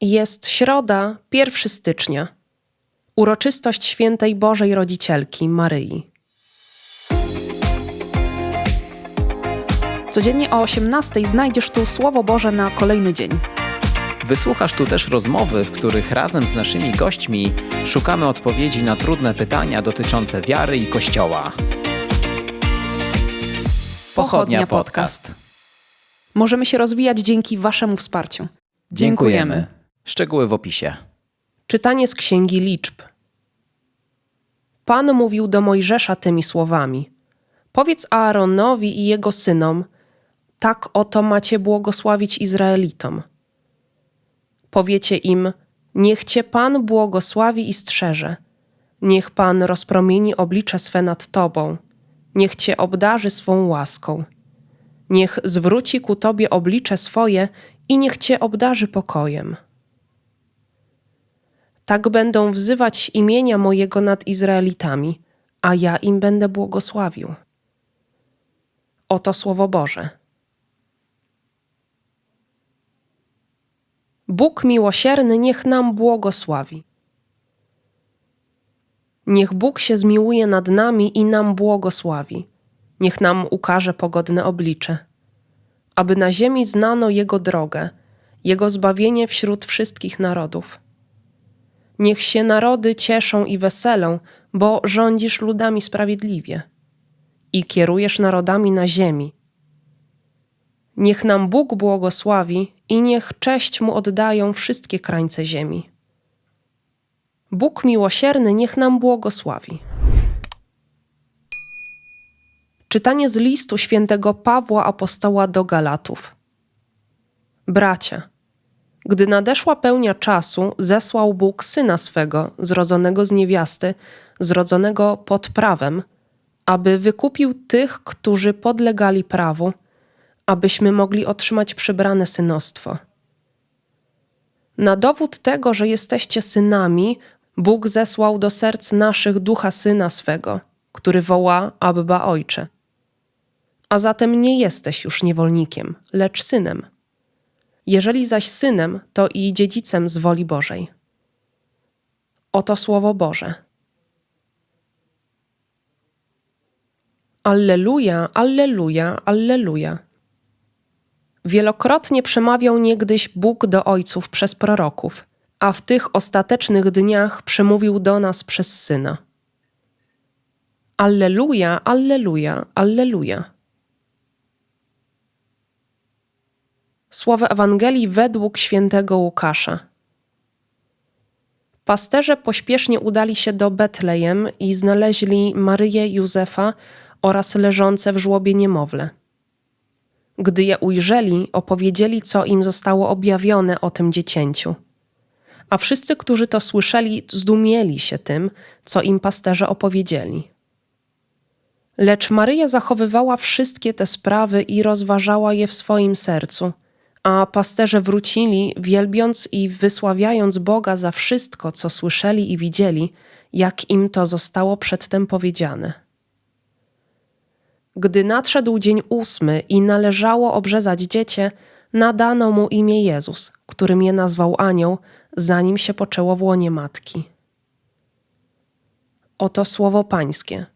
Jest środa, 1 stycznia. Uroczystość świętej Bożej Rodzicielki Maryi. Codziennie o 18 znajdziesz tu Słowo Boże na kolejny dzień. Wysłuchasz tu też rozmowy, w których razem z naszymi gośćmi szukamy odpowiedzi na trudne pytania dotyczące wiary i Kościoła. Pochodnia Podcast. Możemy się rozwijać dzięki Waszemu wsparciu. Dziękujemy. Szczegóły w opisie. Czytanie z Księgi Liczb. Pan mówił do Mojżesza tymi słowami: Powiedz Aaronowi i jego synom: Tak oto macie błogosławić Izraelitom. Powiecie im: Niech cię Pan błogosławi i strzeże. Niech Pan rozpromieni oblicze swe nad tobą. Niech cię obdarzy swą łaską. Niech zwróci ku tobie oblicze swoje i niech cię obdarzy pokojem. Tak będą wzywać imienia mojego nad Izraelitami, a ja im będę błogosławił. Oto słowo Boże. Bóg miłosierny niech nam błogosławi. Niech Bóg się zmiłuje nad nami i nam błogosławi. Niech nam ukaże pogodne oblicze, aby na ziemi znano Jego drogę, Jego zbawienie wśród wszystkich narodów. Niech się narody cieszą i weselą, bo rządzisz ludami sprawiedliwie i kierujesz narodami na ziemi. Niech nam Bóg błogosławi i niech cześć Mu oddają wszystkie krańce ziemi. Bóg miłosierny niech nam błogosławi. Czytanie z listu świętego Pawła apostoła do Galatów. Bracia, gdy nadeszła pełnia czasu, zesłał Bóg syna swego, zrodzonego z niewiasty, zrodzonego pod prawem, aby wykupił tych, którzy podlegali prawu, abyśmy mogli otrzymać przybrane synostwo. Na dowód tego, że jesteście synami, Bóg zesłał do serc naszych ducha syna swego, który woła Abba Ojcze. A zatem nie jesteś już niewolnikiem, lecz synem. Jeżeli zaś synem, to i dziedzicem z woli Bożej. Oto słowo Boże. Alleluja, alleluja, alleluja. Wielokrotnie przemawiał niegdyś Bóg do ojców przez proroków, a w tych ostatecznych dniach przemówił do nas przez syna. Alleluja, alleluja, alleluja. Słowo Ewangelii według świętego Łukasza. Pasterze pośpiesznie udali się do Betlejem i znaleźli Maryję Józefa oraz leżące w żłobie niemowlę. Gdy je ujrzeli, opowiedzieli, co im zostało objawione o tym dziecięciu. A wszyscy, którzy to słyszeli, zdumieli się tym, co im pasterze opowiedzieli. Lecz Maryja zachowywała wszystkie te sprawy i rozważała je w swoim sercu – a pasterze wrócili, wielbiąc i wysławiając Boga za wszystko, co słyszeli i widzieli, jak im to zostało przedtem powiedziane. Gdy nadszedł dzień ósmy i należało obrzezać dziecię, nadano mu imię Jezus, którym je nazwał anioł, zanim się poczęło w łonie matki. Oto słowo Pańskie.